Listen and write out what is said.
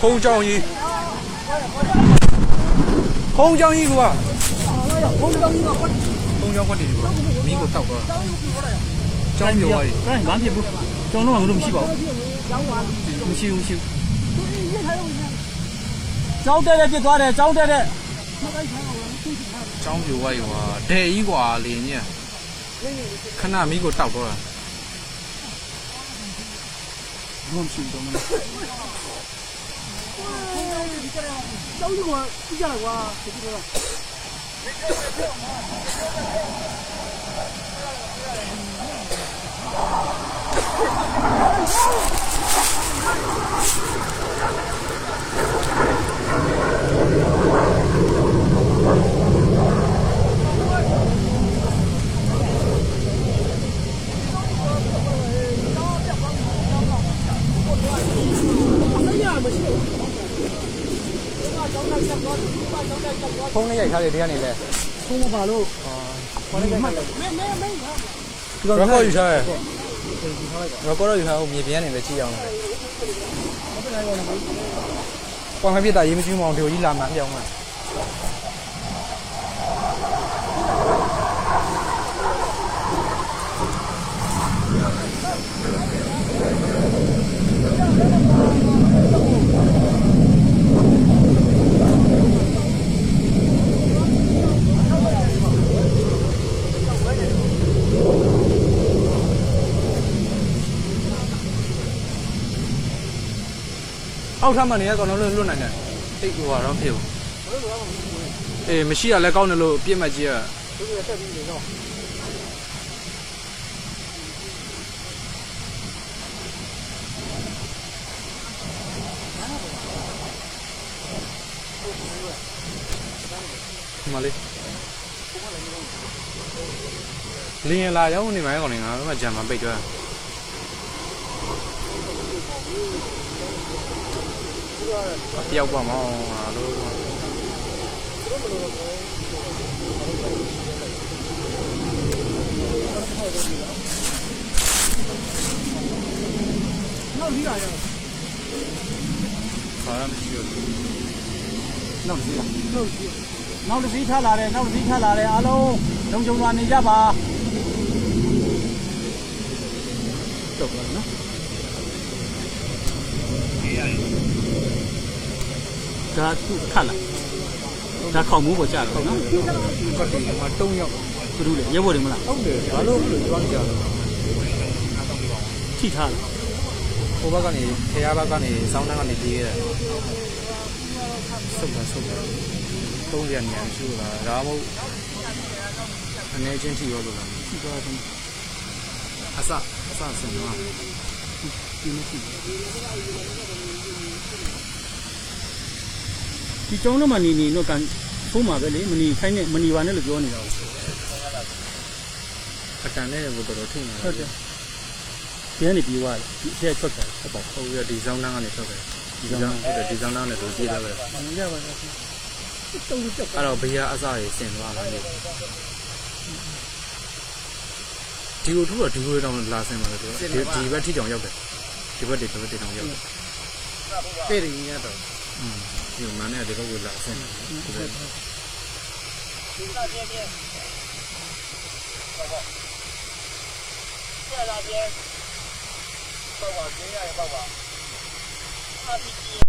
ခုံးကြောင်ကြီးခုံးကြောင်ကြီးကွာခုံးကြောင်ကြီးကခုံးကြောင်ကွက်တယ်မင်းကိုတောက်တော့ကြောင်ပြော်ရီအဲ့ဘာဖြစ်ဘူးကျောင်းတော့ငါတို့မရှိပါဘူးမရှိဘူးမရှိဘူးကျောင်းတက်တဲ့ပြစ်သွားတယ်ကျောင်းတက်တဲ့ကြောင်ပြော်ရီကွာဒဲကြီးကွာလေညက်ခဏမင်းကိုတောက်တော့ဘာမရှိဘူးတော့မလား ကျောင်းကြီးကကြည့်ကြလားကွာဒီလိုလား ဖုန်းနဲ့ရိုက်ထားတယ်ဒီကနေလဲဖုန်းမပါလို့ရကောယူထားရရကောယူထားအောင်မြေပြန်နေပဲကြည့်အောင်ကွန်ဖျူတာရေးမကြည့်မအောင်ဒီကိုကြီးလာမှပြောင်းမှာ အောက်ထပ်မှနေရကောင်တော့လွတ်လွတ်နိုင်တယ်တိတ်ဟိုကတော့ဖြစ်ဘူးအေးမရှိရလဲကောင်းတယ်လို့ပြစ်မှတ်ကြီးကဒီမလေးလင်းရလာရောက်နေမှာကောင်နေငါကဂျမ်မပိတ်ကြွား တယောက်ပါမောင်းဟာလို့နောက်ကြီးလာရဘာမှမရှိဘူးနောက်စီးလားနောက်ကြီးနောက်တစ်စီးထလာတယ်နောက်တစ်စီးထလာတယ်အားလုံးလုံခြုံစွာနေကြပါတော့ပါနော် ဒါသူခတ်လာဒါခေါင်မိုးပေါ်ကြတယ်နော်ကတိမှာတုံးရောက်သူတို့လေရဲဘော်တွေမလားဟုတ်တယ်ဘာလို့လို့ကျွမ်းကြလဲထိထားလားဟိုဘက်ကနေခရဘက်ကနေစောင်းနှန်းကနေပြေးရတယ်ဆုတ်တာဆုတ်တာတုံးရညံရှိုးတာဒါမှမဟုတ်အနေချင်းထိရောလို့လားထိသွားတယ်အစအစစင်တော့ဒီမရှိ ဒီကျောင်းတော့မနေနေတော့ကန်ဖိုးမှာပဲလေမနေခိုင်းနဲ့မနေပါနဲ့လို့ပြောနေတာအတန်နဲ့ကိုတော်တော်ထိနေဟုတ်တယ်ဒီကနေပြီးသွားတယ်ဒီအထက်ထွက်တယ်ဟုတ်ပါဟုတ်ရဒီစောင်းနှန်းကနေထွက်တယ်ဒီစောင်းဟုတ်တယ်ဒီစောင်းနှန်းနဲ့ဆိုပြေးတယ်ပဲဘူးရပါတော့တုံးတက်အဲ့တော့ဘေးကအစရေဆင်သွားလာနေဒီကိုထူတော့ဒီကိုတောင်လာဆင်ပါလေသူဒီဒီဘက်ထိတောင်ရောက်တယ်ဒီဘက်ဒီဘက်ဒီတောင်ရောက်တယ်တဲ့ရင်းရတော့อืม ဒီမန်နဲ့ဒီဘက်ကိုလာဆင်တယ်ဒီဘက်ဆက်လာပြန်ပေါ့ပါကျင်းရရင်ပေါ့ပါ